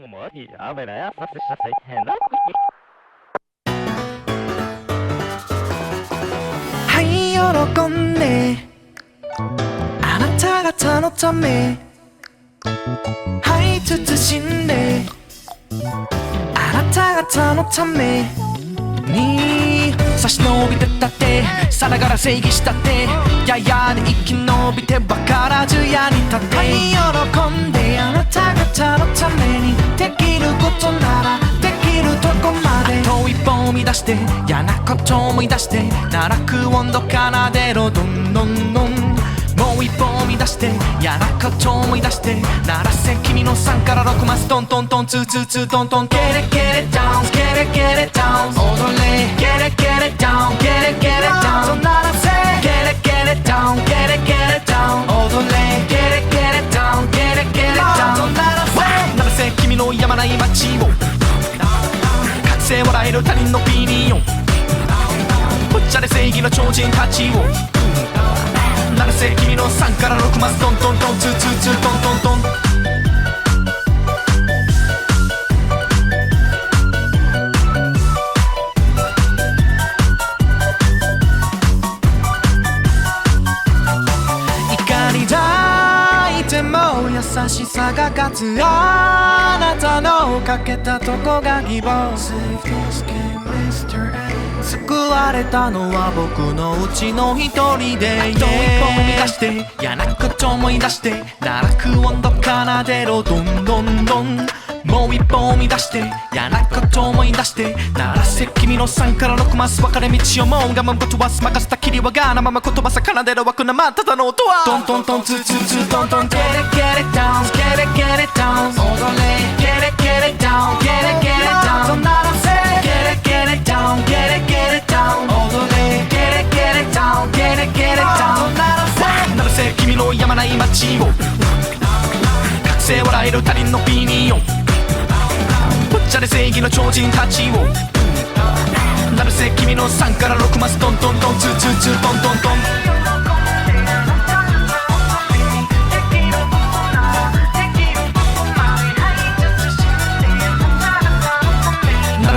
のもいやめなやさせさせへんなはい喜んであなた方のためはい慎んであなた方のために差し伸びてたってさながら正義したってややで生き延びてわからずやに立って。はい喜んであなた方一歩踏み出して嫌なこと思い出して奈落温度奏でろ。どんどんどん。もう一歩踏み出して嫌なこと思い出して鳴らせ君の3から6マス。トントントン。ツーツーツー。トントン。ゲレゲレダウンゲレゲレダウン踊れ。ゲレゲレダウンゲレゲレダウン鳴らせ。ゲレゲレダウンゲレゲレダウン踊れ。ゲレゲレダウンゲレゲレダウン鳴らせ。鳴らせ君のやまない街を覚醒笑える他人のピニオンぽっちゃれ正義の超人たちを。鳴らせ君の3から6マストントントンツーツーツートントントン。怒り抱いても優しさが勝つあなたのかけたとこが希望救われたのは僕のうちの一人で。あと一歩踏み出して嫌なこと思い出して。奈落温度奏でろどんどんどんもう一歩踏み出して。嫌なこと思い出して鳴らせ君の3から6マス分かれ道をもう我慢ことはす任せたきりはがなまま言葉さ奏でる枠なまただの音は。トントントンツーツーツートントンゲレゲレダウンゲレゲレダウン踊れ。他人のオピニオン。ぽっちゃれ正義の超人たちを。鳴らせ君の3から6マストントントンツーツーツートントントン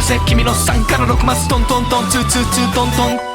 せ。君の3から6マストントントン。ツーツーツートントントン。